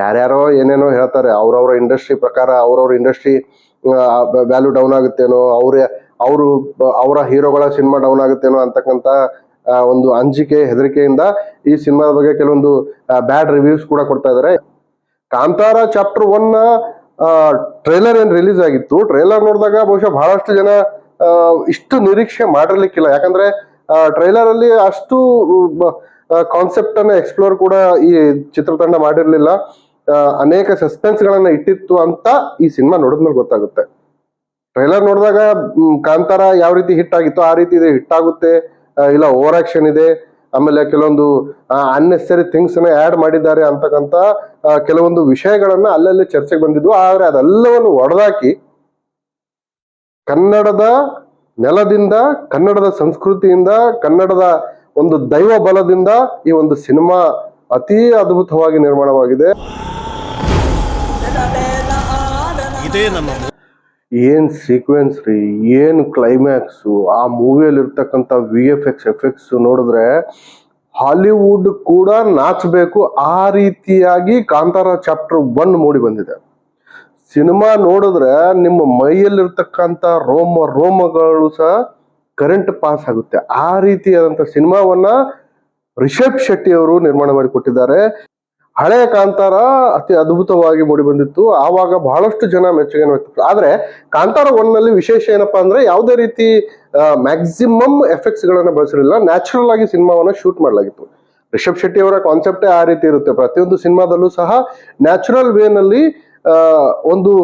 ಯಾರ್ಯಾರೋ ಏನೇನೋ ಹೇಳ್ತಾರೆ, ಅವ್ರವ್ರ ಇಂಡಸ್ಟ್ರಿ ಪ್ರಕಾರ ಅವ್ರವ್ರ ಇಂಡಸ್ಟ್ರಿ ವ್ಯಾಲ್ಯೂ ಡೌನ್ ಆಗುತ್ತೇನೋ, ಅವ್ರ, ಅವರು ಅವರ ಹೀರೋಗಳ ಸಿನಿಮಾ ಡೌನ್ ಆಗುತ್ತೇನೋ ಅಂತಕ್ಕಂಥ ಒಂದು ಅಂಜಿಕೆ, ಹೆದರಿಕೆಯಿಂದ ಈ ಸಿನಿಮಾದ ಬಗ್ಗೆ ಕೆಲವೊಂದು ಬ್ಯಾಡ್ ರಿವ್ಯೂಸ್ ಕೂಡ ಕೊಡ್ತಾ ಇದ್ದಾರೆ. ಕಾಂತಾರ ಚಾಪ್ಟರ್ ಒನ್ ಟ್ರೈಲರ್ ಏನು ರಿಲೀಸ್ ಆಗಿತ್ತು ಟ್ರೈಲರ್ ನೋಡಿದಾಗ ಬಹುಶಃ ಬಹಳಷ್ಟು ಜನ ಇಷ್ಟು ನಿರೀಕ್ಷೆ ಮಾಡಿರ್ಲಿಕ್ಕಿಲ್ಲ. ಯಾಕಂದ್ರೆ ಟ್ರೈಲರ್ ಅಲ್ಲಿ ಅಷ್ಟು ಕಾನ್ಸೆಪ್ಟ್ ಅನ್ನ ಎಕ್ಸ್ಪ್ಲೋರ್ ಕೂಡ ಈ ಚಿತ್ರತಂಡ ಮಾಡಿರ್ಲಿಲ್ಲ. ಅನೇಕ ಸಸ್ಪೆನ್ಸ್ ಗಳನ್ನ ಇಟ್ಟಿತ್ತು ಅಂತ ಈ ಸಿನಿಮಾ ನೋಡಿದ್ಮೇಲೆ ಗೊತ್ತಾಗುತ್ತೆ. ಟ್ರೈಲರ್ ನೋಡಿದಾಗ ಕಾಂತಾರ ಯಾವ ರೀತಿ ಹಿಟ್ ಆಗಿತ್ತು ಆ ರೀತಿ ಇದೆ ಹಿಟ್ ಆಗುತ್ತೆ. ಇಲ್ಲ ಓವರ್ ಆಕ್ಷನ್ ಇದೆ. ಆಮೇಲೆ ಕೆಲವೊಂದು ಅನ್ನೆಸರಿ ಥಿಂಗ್ಸ್ನ ಆಡ್ ಮಾಡಿದ್ದಾರೆ ಅಂತಕ್ಕಂತ ಕೆಲವೊಂದು ವಿಷಯಗಳನ್ನ ಅಲ್ಲಲ್ಲಿ ಚರ್ಚೆಗೆ ಬಂದಿದ್ವು. ಆದ್ರೆ ಅದೆಲ್ಲವನ್ನು ಒಡೆದಾಕಿ ಕನ್ನಡದ ನೆಲದಿಂದ, ಕನ್ನಡದ ಸಂಸ್ಕೃತಿಯಿಂದ, ಕನ್ನಡದ ಒಂದು ದೈವ ಬಲದಿಂದ ಈ ಒಂದು ಸಿನಿಮಾ ಅತಿ ಅದ್ಭುತವಾಗಿ ನಿರ್ಮಾಣವಾಗಿದೆ. ಏನ್ ಸೀಕ್ವೆನ್ಸ್ ರೀ ಏನ್ ಕ್ಲೈಮ್ಯಾಕ್ಸ್ ಆ ಮೂವಿಯಲ್ಲಿ ಇರ್ತಕ್ಕಂಥ ವಿ ಎಫ್ ಎಕ್ಸ್ ಎಫೆಕ್ಟ್ಸ್ ನೋಡಿದ್ರೆ ಹಾಲಿವುಡ್ ಕೂಡ ನಾಚಬೇಕು ಆ ರೀತಿಯಾಗಿ ಕಾಂತಾರ ಚಾಪ್ಟರ್ ಒನ್ ಮೂಡಿ ಬಂದಿದೆ. ಸಿನಿಮಾ ನೋಡಿದ್ರೆ ನಿಮ್ಮ ಮೈಯಲ್ಲಿರ್ತಕ್ಕಂಥ ರೋಮ ರೋಮಗಳು ಸಹ ಕರೆಂಟ್ ಪಾಸ್ ಆಗುತ್ತೆ. ಆ ರೀತಿಯಾದಂಥ ಸಿನಿಮಾವನ್ನ ರಿಷಬ್ ಶೆಟ್ಟಿ ಅವರು ನಿರ್ಮಾಣ ಮಾಡಿಕೊಟ್ಟಿದ್ದಾರೆ ಹಳೆಯ ಕಾಂತಾರ ಅತಿ ಅದ್ಭುತವಾಗಿ ಮೂಡಿ ಬಂದಿತ್ತು. ಆವಾಗ ಬಹಳಷ್ಟು ಜನ ಮೆಚ್ಚುಗೆಯನ್ನು ವ್ಯಕ್ತ ಆದ್ರೆ ಕಾಂತಾರ ಒನ್ನಲ್ಲಿ ವಿಶೇಷ ಏನಪ್ಪಾ ಅಂದ್ರೆ ಯಾವುದೇ ರೀತಿ ಮ್ಯಾಕ್ಸಿಮಮ್ ಎಫೆಕ್ಟ್ಸ್ ಗಳನ್ನ ಬಳಸಿರಲಿಲ್ಲ. ನ್ಯಾಚುರಲ್ ಆಗಿ ಸಿನಿಮಾವನ್ನ ಶೂಟ್ ಮಾಡಲಾಗಿತ್ತು. ರಿಷಬ್ ಶೆಟ್ಟಿ ಅವರ ಕಾನ್ಸೆಪ್ಟೇ ಆ ರೀತಿ ಇರುತ್ತೆ. ಪ್ರತಿಯೊಂದು ಸಿನಿಮಾದಲ್ಲೂ ಸಹ ನ್ಯಾಚುರಲ್ ವೇನಲ್ಲಿ ಒಂದು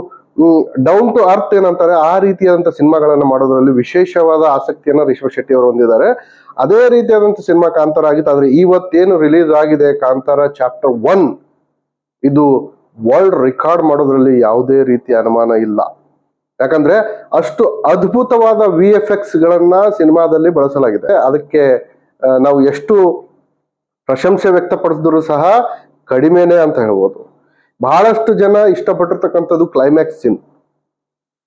ಡೌನ್ ಟು ಅರ್ತ್ ಏನಂತಾರೆ, ಆ ರೀತಿಯಾದಂತ ಸಿನಿಮಾಗಳನ್ನ ಮಾಡೋದ್ರಲ್ಲಿ ವಿಶೇಷವಾದ ಆಸಕ್ತಿಯನ್ನ ರಿಷಬ್ ಶೆಟ್ಟಿ ಅವರು ಹೊಂದಿದ್ದಾರೆ. ಅದೇ ರೀತಿಯಾದಂತ ಸಿನಿಮಾ ಕಾಂತಾರ ಆಗಿತ್ತು, ಆದ್ರೆ ಇವತ್ತೇನು ರಿಲೀಸ್ ಆಗಿದೆ ಕಾಂತಾರ ಚಾಪ್ಟರ್ ಒನ್ ಇದು ವರ್ಲ್ಡ್ ರೆಕಾರ್ಡ್ ಮಾಡೋದ್ರಲ್ಲಿ ಯಾವುದೇ ರೀತಿಯ ಅನುಮಾನ ಇಲ್ಲ. ಯಾಕಂದ್ರೆ ಅಷ್ಟು ಅದ್ಭುತವಾದ ವಿ ಎಫ್ ಎಕ್ಸ್ ಗಳನ್ನ ಸಿನಿಮಾದಲ್ಲಿ ಬಳಸಲಾಗಿದೆ. ಅದಕ್ಕೆ ನಾವು ಎಷ್ಟು ಪ್ರಶಂಸೆ ವ್ಯಕ್ತಪಡಿಸಿದ್ರು ಸಹ ಕಡಿಮೆನೆ ಅಂತ ಹೇಳ್ಬೋದು. ಬಹಳಷ್ಟು ಜನ ಇಷ್ಟಪಟ್ಟಿರ್ತಕ್ಕಂಥದ್ದು ಕ್ಲೈಮ್ಯಾಕ್ಸ್ ಸೀನ್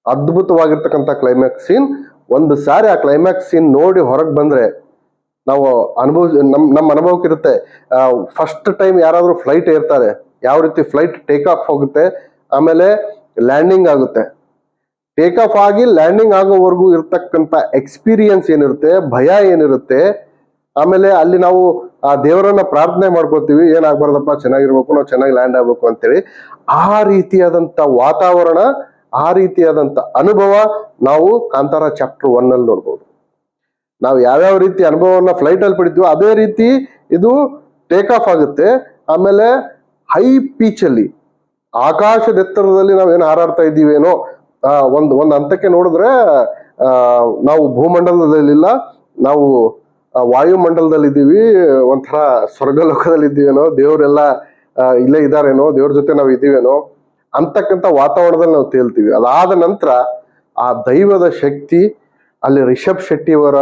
ಅದ್ಭುತವಾಗಿರ್ತಕ್ಕಂಥ ಕ್ಲೈಮ್ಯಾಕ್ಸ್ ಸೀನ್ ಒಂದು ಸಾರಿ ಆ ಕ್ಲೈಮ್ಯಾಕ್ಸ್ ಸೀನ್ ನೋಡಿ ಹೊರಗೆ ಬಂದ್ರೆ ನಾವು ಅನುಭವ ನಮ್ಮ ನಮ್ಮ ಅನುಭವಕ್ಕಿರುತ್ತೆ ಫಸ್ಟ್ ಟೈಮ್ ಯಾರಾದರೂ ಫ್ಲೈಟ್ ಏರ್ತಾರೆ ಯಾವ ರೀತಿ ಫ್ಲೈಟ್ ಟೇಕ್ ಆಫ್ ಹೋಗುತ್ತೆ, ಆಮೇಲೆ ಲ್ಯಾಂಡಿಂಗ್ ಆಗುತ್ತೆ. ಟೇಕ್ ಆಫ್ ಆಗಿ ಲ್ಯಾಂಡಿಂಗ್ ಆಗೋವರೆಗೂ ಇರ್ತಕ್ಕಂಥ ಎಕ್ಸ್ಪೀರಿಯನ್ಸ್ ಏನಿರುತ್ತೆ, ಭಯ ಏನಿರುತ್ತೆ ಆಮೇಲೆ ಅಲ್ಲಿ ನಾವು ಆ ದೇವರನ್ನ ಪ್ರಾರ್ಥನೆ ಮಾಡ್ಕೋತೀವಿ ಏನಾಗ್ಬಾರ್ದಪ್ಪ, ಚೆನ್ನಾಗಿರ್ಬೇಕು, ನಾವು ಚೆನ್ನಾಗಿ ಲ್ಯಾಂಡ್ ಆಗ್ಬೇಕು ಅಂತೇಳಿ, ಆ ರೀತಿಯಾದಂತ ವಾತಾವರಣ, ಆ ರೀತಿಯಾದಂತ ಅನುಭವ ನಾವು ಕಾಂತಾರ ಚಾಪ್ಟರ್ ಒನ್ ಅಲ್ಲಿ ನೋಡ್ಬೋದು. ನಾವು ಯಾವ್ಯಾವ ರೀತಿ ಅನುಭವವನ್ನ ಫ್ಲೈಟ್ ಅಲ್ಲಿ ಪಡಿತೀವೋ ಅದೇ ರೀತಿ ಇದು ಟೇಕ್ ಆಫ್ ಆಗುತ್ತೆ. ಆಮೇಲೆ ಹೈ ಪೀಚ್ ಅಲ್ಲಿ ಎತ್ತರದಲ್ಲಿ ನಾವೇನು ಹಾರಾಡ್ತಾ ಇದ್ದೀವೇನೋ ಒಂದು ಒಂದು ಹಂತಕ್ಕೆ ನೋಡಿದ್ರೆ ನಾವು ಭೂಮಂಡಲದಲ್ಲಿಲ್ಲ, ನಾವು ವಾಯುಮಂಡಲದಲ್ಲಿ ಇದ್ದೀವಿ ಒಂಥರ ಸ್ವರ್ಗಲೋಕದಲ್ಲಿ ಇದ್ದೀವೇನೋ ದೇವರೆಲ್ಲ ಇಲ್ಲೇ ಇದ್ದಾರೇನೋ, ದೇವ್ರ ಜೊತೆ ನಾವು ಇದ್ದೀವೇನೋ, ಅಂತಕ್ಕಂಥ ವಾತಾವರಣದಲ್ಲಿ ನಾವು ತೇಲ್ತೀವಿ. ಅದಾದ ನಂತರ ಆ ದೈವದ ಶಕ್ತಿ, ಅಲ್ಲಿ ರಿಷಬ್ ಶೆಟ್ಟಿಯವರ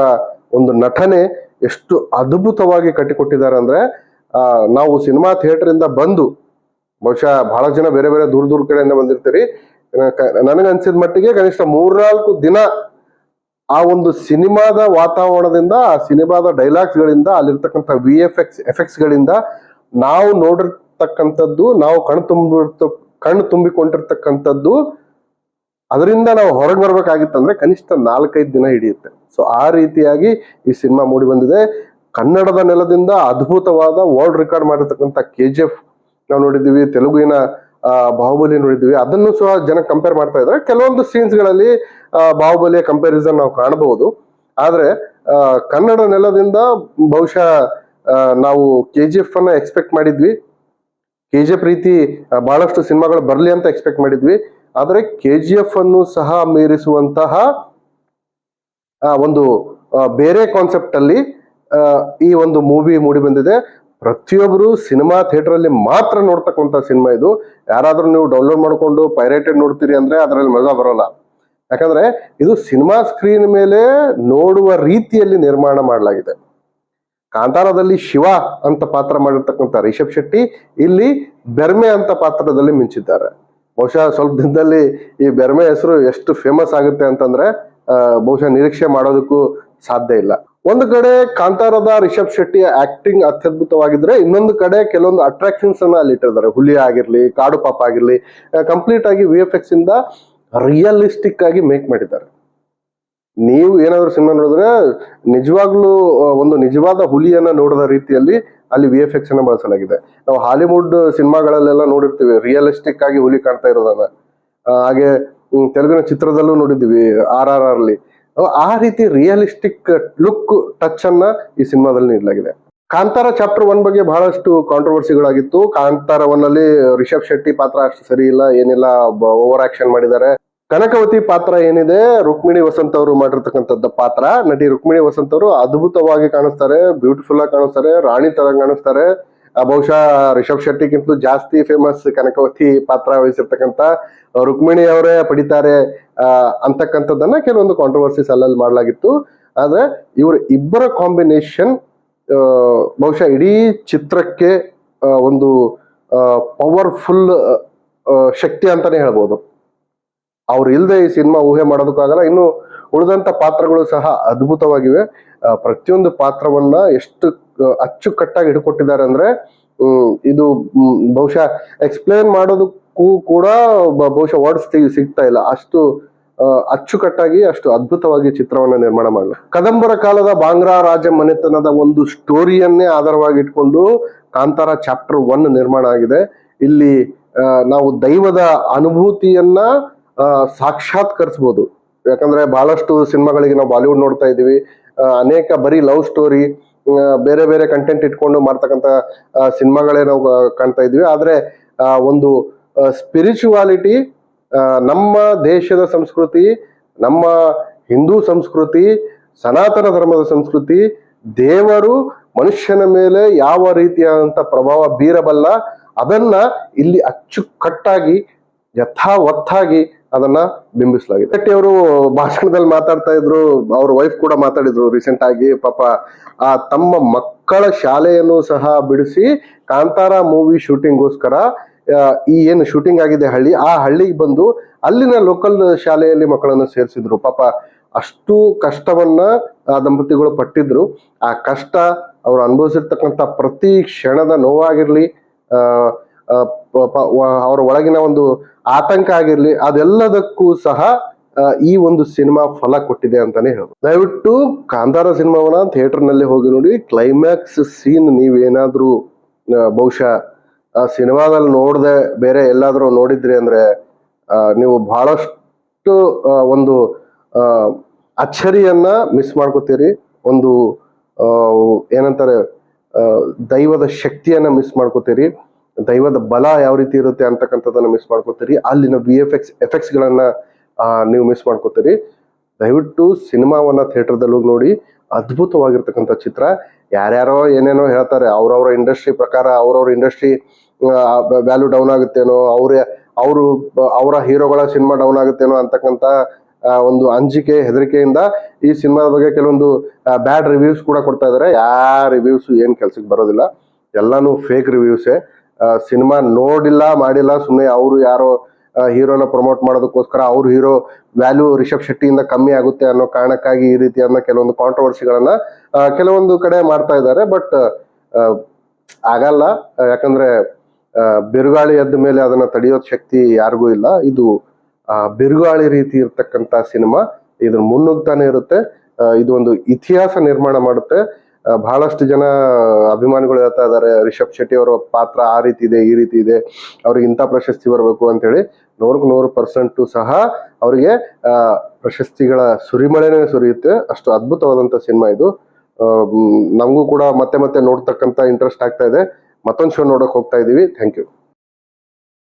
ಒಂದು ನಟನೆ ಎಷ್ಟು ಅದ್ಭುತವಾಗಿ ಕಟ್ಟಿಕೊಟ್ಟಿದ್ದಾರೆ ಅಂದ್ರೆ ನಾವು ಸಿನಿಮಾ ಥಿಯೇಟರ್ ಇಂದ ಬಂದು, ಬಹುಶಃ ಬಹಳ ಜನ ಬೇರೆ ಬೇರೆ ದೂರ ದೂರ ಕಡೆಯಿಂದ ಬಂದಿರ್ತೀರಿ ನನಗನ್ಸಿದ ಮಟ್ಟಿಗೆ ಕನಿಷ್ಠ ಮೂರ್ನಾಲ್ಕು ದಿನ ಆ ಒಂದು ಸಿನಿಮಾದ ವಾತಾವರಣದಿಂದ, ಆ ಸಿನಿಮಾದ ಡೈಲಾಗ್ಸ್ ಗಳಿಂದ ಅಲ್ಲಿರ್ತಕ್ಕಂಥ ವಿ ಎಫ್ ಎಕ್ಸ್ ಎಫೆಕ್ಟ್ಸ್ ಗಳಿಂದ ನಾವು ನೋಡಿರ್ತಕ್ಕಂಥದ್ದು, ನಾವು ಕಣ್ ತುಂಬಿರ್ತ, ಕಣ್ಣು ತುಂಬಿಕೊಂಡಿರ್ತಕ್ಕಂಥದ್ದು ಅದರಿಂದ ನಾವು ಹೊರಗೆ ಬರ್ಬೇಕಾಗಿತ್ತಂದ್ರೆ ಕನಿಷ್ಠ ನಾಲ್ಕೈದು ದಿನ ಹಿಡಿಯುತ್ತೆ. ಸೊ ಆ ರೀತಿಯಾಗಿ ಈ ಸಿನಿಮಾ ಮೂಡಿ ಬಂದಿದೆ. ಕನ್ನಡದ ನೆಲದಿಂದ ಅದ್ಭುತವಾದ ವರ್ಲ್ಡ್ ರೆಕಾರ್ಡ್ ಮಾಡಿರ್ತಕ್ಕಂಥ ಕೆ ಜಿ ಎಫ್ ನಾವು ನೋಡಿದ್ದೀವಿ. ತೆಲುಗಿನ ಬಾಹುಬಲಿ ನೋಡಿದ್ವಿ ಅದನ್ನು ಸಹ ಜನ ಕಂಪೇರ್ ಮಾಡ್ತಾ ಇದ್ದಾರೆ. ಕೆಲವೊಂದು ಸೀನ್ಸ್ಗಳಲ್ಲಿ ಬಾಹುಬಲಿಯ ಕಂಪ್ಯಾರಿಸನ್ ನಾವು ಕಾಣಬಹುದು. ಆದ್ರೆ ಕನ್ನಡ ನೆಲದಿಂದ ಬಹುಶಃ ನಾವು ಕೆ ಜಿ ಎಫ್ ಅನ್ನ ಎಕ್ಸ್ಪೆಕ್ಟ್ ಮಾಡಿದ್ವಿ. ಕೆ ಜಿ ಎಫ್ ರೀತಿ ಬಹಳಷ್ಟು ಸಿನಿಮಾಗಳು ಬರಲಿ ಅಂತ ಎಕ್ಸ್ಪೆಕ್ಟ್ ಮಾಡಿದ್ವಿ. ಆದರೆ ಕೆ ಜಿ ಎಫ್ ಅನ್ನು ಸಹ ಮೀರಿಸುವಂತಹ ಒಂದು ಬೇರೆ ಕಾನ್ಸೆಪ್ಟ್ ಅಲ್ಲಿ ಈ ಒಂದು ಮೂವಿ ಮೂಡಿ ಬಂದಿದೆ. ಪ್ರತಿಯೊಬ್ಬರು ಸಿನಿಮಾ ಥಿಯೇಟರ್ ಅಲ್ಲಿ ಮಾತ್ರ ನೋಡ್ತಕ್ಕಂಥ ಸಿನಿಮಾ ಇದು. ಯಾರಾದರೂ ನೀವು ಡೌನ್ಲೋಡ್ ಮಾಡಿಕೊಂಡು ಪೈರೇಟೆಡ್ ನೋಡ್ತೀರಿ ಅಂದ್ರೆ ಅದರಲ್ಲಿ ಮಜಾ ಬರೋಲ್ಲ. ಯಾಕಂದ್ರೆ ಇದು ಸಿನಿಮಾ ಸ್ಕ್ರೀನ್ ಮೇಲೆ ನೋಡುವ ರೀತಿಯಲ್ಲಿ ನಿರ್ಮಾಣ ಮಾಡಲಾಗಿದೆ. ಕಾಂತಾರದಲ್ಲಿ ಶಿವ ಅಂತ ಪಾತ್ರ ಮಾಡಿರ್ತಕ್ಕಂಥ ರಿಷಬ್ ಶೆಟ್ಟಿ ಇಲ್ಲಿ ಬೆರ್ಮೆ ಅಂತ ಪಾತ್ರದಲ್ಲಿ ಮಿಂಚಿದ್ದಾರೆ. ಬಹುಶಃ ಸ್ವಲ್ಪ ದಿನದಲ್ಲಿ ಈ ಬೆರ್ಮೆ ಹೆಸರು ಎಷ್ಟು ಫೇಮಸ್ ಆಗುತ್ತೆ ಅಂತಂದ್ರೆ ಬಹುಶಃ ನಿರೀಕ್ಷೆ ಮಾಡೋದಕ್ಕೂ ಸಾಧ್ಯ ಇಲ್ಲ. ಒಂದು ಕಡೆ ಕಾಂತಾರದ ರಿಷಬ್ ಶೆಟ್ಟಿ ಆಕ್ಟಿಂಗ್ ಅತ್ಯದ್ಭುತವಾಗಿದ್ರೆ, ಇನ್ನೊಂದು ಕಡೆ ಕೆಲವೊಂದು ಅಟ್ರಾಕ್ಷನ್ಸ್ ಅನ್ನ ಅಲ್ಲಿ ಇಟ್ಟಿದ್ದಾರೆ ಹುಲಿ ಆಗಿರ್ಲಿ, ಕಾಡು ಪಾಪ ಆಗಿರ್ಲಿ ಕಂಪ್ಲೀಟ್ ಆಗಿ ವಿ ಎಫ್ ಎಕ್ಸ್ ಇಂದ ರಿಯಲಿಸ್ಟಿಕ್ ಆಗಿ ಮೇಕ್ ಮಾಡಿದ್ದಾರೆ. ನೀವು ಏನಾದ್ರು ಸಿನಿಮಾ ನೋಡಿದ್ರೆ, ನಿಜವಾಗ್ಲೂ ಒಂದು ನಿಜವಾದ ಹುಲಿಯನ್ನ ನೋಡಿದ ರೀತಿಯಲ್ಲಿ ಅಲ್ಲಿ ವಿ ಎಫ್ ಎಕ್ಸ್ ಅನ್ನ ಬಳಸಲಾಗಿದೆ. ನಾವು ಹಾಲಿವುಡ್ ಸಿನಿಮಾಗಳಲ್ಲೆಲ್ಲ ನೋಡಿರ್ತೀವಿ ರಿಯಲಿಸ್ಟಿಕ್ ಆಗಿ ಹುಲಿ ಕಾಣ್ತಾ ಇರೋದನ್ನ. ಹಾಗೆ ತೆಲುಗಿನ ಚಿತ್ರದಲ್ಲೂ ನೋಡಿದ್ದೀವಿ ಆರ್ ಆರ್ ಆರ್ಲಿ ಆ ರೀತಿ ರಿಯಲಿಸ್ಟಿಕ್ ಲುಕ್ ಟಚ್ ಅನ್ನ ಈ ಸಿನಿಮಾದಲ್ಲಿ ನೀಡಲಾಗಿದೆ. ಕಾಂತಾರ ಚಾಪ್ಟರ್ ಒನ್ ಬಗ್ಗೆ ಬಹಳಷ್ಟು ಕಾಂಟ್ರವರ್ಸಿಗಳಾಗಿತ್ತು ಕಾಂತಾರ ಒನ್ ಅಲ್ಲಿ ರಿಷಬ್ ಶೆಟ್ಟಿ ಪಾತ್ರ ಅಷ್ಟು ಸರಿ ಇಲ್ಲ, ಏನಿಲ್ಲ ಓವರ್ ಆಕ್ಷನ್ ಮಾಡಿದ್ದಾರೆ. ಕನಕವತಿ ಪಾತ್ರ ಏನಿದೆ, ರುಕ್ಮಿಣಿ ವಸಂತ್ ಅವರು ಮಾಡಿರ್ತಕ್ಕಂಥದ್ದು ಪಾತ್ರ. ನಟಿ ರುಕ್ಮಿಣಿ ವಸಂತ್ ಅವರು ಅದ್ಭುತವಾಗಿ ಕಾಣಿಸ್ತಾರೆ ಬ್ಯೂಟಿಫುಲ್ ಆಗಿ ಕಾಣಿಸ್ತಾರೆ, ರಾಣಿ ತರ ಕಾಣಿಸ್ತಾರೆ. ಬಹುಶಃ ರಿಷಬ್ ಶೆಟ್ಟಿಗಿಂತಲೂ ಜಾಸ್ತಿ ಫೇಮಸ್ ಕನಕವತಿ ಪಾತ್ರ ವಹಿಸಿರ್ತಕ್ಕಂಥ ರುಕ್ಮಿಣಿ ಅವರೇ ಪಡಿತಾರೆ ಅಂತಕ್ಕಂಥದ್ದನ್ನ ಕೆಲವೊಂದು ಕಾಂಟ್ರವರ್ಸಿಸ್ ಅಲ್ಲಲ್ಲಿ ಮಾಡಲಾಗಿತ್ತು. ಆದ್ರೆ ಇವರ ಇಬ್ಬರ ಕಾಂಬಿನೇಷನ್ ಬಹುಶಃ ಇಡೀ ಚಿತ್ರಕ್ಕೆ ಒಂದು ಪವರ್ಫುಲ್ ಶಕ್ತಿ ಅಂತಾನೆ ಹೇಳ್ಬೋದು. ಅವ್ರು ಇಲ್ಲದೆ ಈ ಸಿನಿಮಾ ಊಹೆ ಮಾಡೋದಕ್ಕಾಗಲ್ಲ. ಇನ್ನು ಉಳಿದಂತ ಪಾತ್ರಗಳು ಸಹ ಅದ್ಭುತವಾಗಿವೆ. ಪ್ರತಿಯೊಂದು ಪಾತ್ರವನ್ನ ಎಷ್ಟು ಅಚ್ಚುಕಟ್ಟಾಗಿ ಹಿಡ್ಕೊಟ್ಟಿದ್ದಾರೆ ಅಂದ್ರೆ ಇದು ಬಹುಶಃ ಎಕ್ಸ್ಪ್ಲೇನ್ ಮಾಡೋದಕ್ಕೂ ಕೂಡ ಬಹುಶಃ ವರ್ಡ್ಸ್ ಸಿಗ್ತಾ ಇಲ್ಲ. ಅಷ್ಟು ಅಚ್ಚುಕಟ್ಟಾಗಿ, ಅಷ್ಟು ಅದ್ಭುತವಾಗಿ ಚಿತ್ರವನ್ನ ನಿರ್ಮಾಣ ಮಾಡಲು. ಕದಂಬರ ಕಾಲದ ಬಾಂಗ್ರಾ ರಾಜ ಮನೆತನದ ಒಂದು ಸ್ಟೋರಿಯನ್ನೇ ಆಧಾರವಾಗಿ ಇಟ್ಕೊಂಡು ಕಾಂತಾರ ಚಾಪ್ಟರ್ ಒನ್ ನಿರ್ಮಾಣ ಆಗಿದೆ. ಇಲ್ಲಿ ನಾವು ದೈವದ ಅನುಭೂತಿಯನ್ನ ಸಾಕ್ಷಾತ್ಕರಿಸಬಹುದು ಯಾಕಂದ್ರೆ ಬಹಳಷ್ಟು ಸಿನಿಮಾಗಳಿಗೆ ನಾವು ಬಾಲಿವುಡ್ ನೋಡ್ತಾ ಇದೀವಿ ಅನೇಕ ಬರೀ ಲವ್ ಸ್ಟೋರಿ ಬೇರೆ ಬೇರೆ ಕಂಟೆಂಟ್ ಇಟ್ಕೊಂಡು ಮಾಡ್ತಕ್ಕಂಥ ಸಿನಿಮಾಗಳೇ ನಾವು ಕಾಣ್ತಾ ಇದ್ವಿ ಆದರೆ ಒಂದು ಸ್ಪಿರಿಚುವಾಲಿಟಿ ನಮ್ಮ ದೇಶದ ಸಂಸ್ಕೃತಿ, ನಮ್ಮ ಹಿಂದೂ ಸಂಸ್ಕೃತಿ, ಸನಾತನ ಧರ್ಮದ ಸಂಸ್ಕೃತಿ, ದೇವರು ಮನುಷ್ಯನ ಮೇಲೆ ಯಾವ ರೀತಿಯಾದಂಥ ಪ್ರಭಾವ ಬೀರಬಲ್ಲ, ಅದನ್ನ ಇಲ್ಲಿ ಅಚ್ಚುಕಟ್ಟಾಗಿ, ಯಥಾವತ್ತಾಗಿ ಅದನ್ನ ಬಿಂಬಿಸಲಾಗಿದೆ. ಶೆಟ್ಟಿ ಅವರು ಭಾಷಣದಲ್ಲಿ ಮಾತಾಡ್ತಾ ಇದ್ರು, ಅವ್ರ ವೈಫ್ ಕೂಡ ಮಾತಾಡಿದ್ರು ರೀಸೆಂಟ್ ಆಗಿ, ಪಾಪ ಆ ತಮ್ಮ ಮಕ್ಕಳ ಶಾಲೆಯನ್ನು ಸಹ ಬಿಡಿಸಿ ಕಾಂತಾರ ಮೂವಿ ಶೂಟಿಂಗ್ಗೋಸ್ಕರ ಈ ಏನು ಶೂಟಿಂಗ್ ಆಗಿದೆ ಹಳ್ಳಿ, ಆ ಹಳ್ಳಿಗೆ ಬಂದು ಅಲ್ಲಿನ ಲೋಕಲ್ ಶಾಲೆಯಲ್ಲಿ ಮಕ್ಕಳನ್ನು ಸೇರಿಸಿದ್ರು. ಪಾಪ ಅಷ್ಟು ಕಷ್ಟವನ್ನ ಆ ದಂಪತಿಗಳು ಪಟ್ಟಿದ್ರು. ಆ ಕಷ್ಟ ಅವರು ಅನುಭವಿಸಿರ್ತಕ್ಕಂಥ ಪ್ರತಿ ಕ್ಷಣದ ನೋವಾಗಿರ್ಲಿ ಅವರ ಒಳಗಿನ ಒಂದು ಆತಂಕ ಆಗಿರಲಿ, ಅದೆಲ್ಲದಕ್ಕೂ ಸಹ ಈ ಒಂದು ಸಿನಿಮಾ ಫಲ ಕೊಟ್ಟಿದೆ ಅಂತಾನೆ ಹೇಳ್ಬೋದು. ದಯವಿಟ್ಟು ಕಾಂತಾರ ಸಿನಿಮಾವನ್ನ ಥಿಯೇಟರ್ನಲ್ಲಿ ಹೋಗಿ ನೋಡಿ, ಕ್ಲೈಮ್ಯಾಕ್ಸ್ ಸೀನ್ ನೀವೇನಾದ್ರೂ ಬಹುಶಃ, ಆ, ಸಿನಿಮಾದಲ್ಲಿ ನೋಡದೆ ಬೇರೆ ಎಲ್ಲಾದ್ರೂ ನೋಡಿದ್ರಿ ಅಂದ್ರೆ ನೀವು ಬಹಳಷ್ಟು ಒಂದು ಅಚ್ಚರಿಯನ್ನ ಮಿಸ್ ಮಾಡ್ಕೋತೀರಿ. ಒಂದು ಏನಂತಾರೆ ದೈವದ ಶಕ್ತಿಯನ್ನ ಮಿಸ್ ಮಾಡ್ಕೋತೀರಿ. ದೈವದ ಬಲ ಯಾವ ರೀತಿ ಇರುತ್ತೆ ಅಂತಕ್ಕಂಥದ್ದನ್ನ ಮಿಸ್ ಮಾಡ್ಕೋತೀರಿ. ಅಲ್ಲಿನ ವಿ ಎಫ್ ಎಕ್ಸ್ ಎಫೆಕ್ಟ್ಸ್ ಗಳನ್ನ ನೀವು ಮಿಸ್ ಮಾಡ್ಕೋತೀರಿ. ದಯವಿಟ್ಟು ಸಿನಿಮಾವನ್ನ ಥಿಯೇಟರ್ದಲ್ಲಿ ಹೋಗಿ ನೋಡಿ. ಅದ್ಭುತವಾಗಿರ್ತಕ್ಕಂಥ ಚಿತ್ರ. ಯಾರ್ಯಾರೋ ಏನೇನೋ ಹೇಳ್ತಾರೆ. ಅವ್ರವ್ರ ಇಂಡಸ್ಟ್ರಿ ಪ್ರಕಾರ, ಅವ್ರವ್ರ ಇಂಡಸ್ಟ್ರಿ ವ್ಯಾಲ್ಯೂ ಡೌನ್ ಆಗುತ್ತೇನೋ, ಅವ್ರ, ಅವರು, ಅವರ ಹೀರೋಗಳ ಸಿನಿಮಾ ಡೌನ್ ಆಗುತ್ತೇನೋ ಅಂತಕ್ಕಂಥ ಒಂದು ಅಂಜಿಕೆ, ಹೆದರಿಕೆಯಿಂದ ಈ ಸಿನಿಮಾದ ಬಗ್ಗೆ ಕೆಲವೊಂದು ಬ್ಯಾಡ್ ರಿವ್ಯೂಸ್ ಕೂಡ ಕೊಡ್ತಾ ಇದ್ದಾರೆ ಯಾವ ರಿವ್ಯೂಸ್ ಏನು ಕೆಲ್ಸಕ್ಕೆ ಬರೋದಿಲ್ಲ. ಎಲ್ಲಾನು ಫೇಕ್ ರಿವ್ಯೂಸೇ ಸಿನಿಮಾ ನೋಡಿಲ್ಲ, ಮಾಡಿಲ್ಲ ಸುಮ್ಮನೆ ಅವರು ಯಾರೋ ಹೀರೋನ ಪ್ರಮೋಟ್ ಮಾಡೋದಕ್ಕೋಸ್ಕರ ಅವ್ರ ಹೀರೋ ವ್ಯಾಲ್ಯೂ ರಿಷಬ್ ಶೆಟ್ಟಿಯಿಂದ ಕಮ್ಮಿ ಆಗುತ್ತೆ ಅನ್ನೋ ಕಾರಣಕ್ಕಾಗಿ ಈ ರೀತಿಯನ್ನ ಕೆಲವೊಂದು ಕಾಂಟ್ರವರ್ಸಿಗಳನ್ನ ಕೆಲವೊಂದು ಕಡೆ ಮಾಡ್ತಾ ಇದ್ದಾರೆ. ಬಟ್ ಆಗಲ್ಲ. ಯಾಕಂದ್ರೆ ಬಿರುಗಾಳಿ ಎದ್ದ ಮೇಲೆ ಅದನ್ನ ತಡೆಯೋದ್ ಶಕ್ತಿ ಯಾರಿಗೂ ಇಲ್ಲ. ಇದು ಬಿರುಗಾಳಿ ರೀತಿ ಇರ್ತಕ್ಕಂತ ಸಿನಿಮಾ. ಇದ್ರ ಮುನ್ನುಗ್ತಾನೆ ಇರುತ್ತೆ. ಇದು ಒಂದು ಇತಿಹಾಸ ನಿರ್ಮಾಣ ಮಾಡುತ್ತೆ. ಬಹಳಷ್ಟು ಜನ ಅಭಿಮಾನಿಗಳು ಹೇಳ್ತಾ ಇದ್ದಾರೆ, ರಿಷಬ್ ಶೆಟ್ಟಿ ಅವರ ಪಾತ್ರ ಆ ರೀತಿ ಇದೆ, ಈ ರೀತಿ ಇದೆ, ಅವ್ರಿಗೆ ಇಂಥ ಪ್ರಶಸ್ತಿ ಬರಬೇಕು ಅಂತ ಹೇಳಿ ನೂರಕ್ಕೆ ನೂರು ಪರ್ಸೆಂಟು ಸಹ ಅವರಿಗೆ ಪ್ರಶಸ್ತಿಗಳ ಸುರಿಮಳೆನೇ ಸುರಿಯುತ್ತೆ. ಅಷ್ಟು ಅದ್ಭುತವಾದಂಥ ಸಿನಿಮಾ ಇದು. ನಮಗೂ ಕೂಡ ಮತ್ತೆ ಮತ್ತೆ ನೋಡ್ತಕ್ಕಂಥ ಇಂಟ್ರೆಸ್ಟ್ ಆಗ್ತಾ ಇದೆ. ಮತ್ತೊಂದು ಶೋ ನೋಡೋಕೆ ಹೋಗ್ತಾ ಇದೀವಿ. Thank you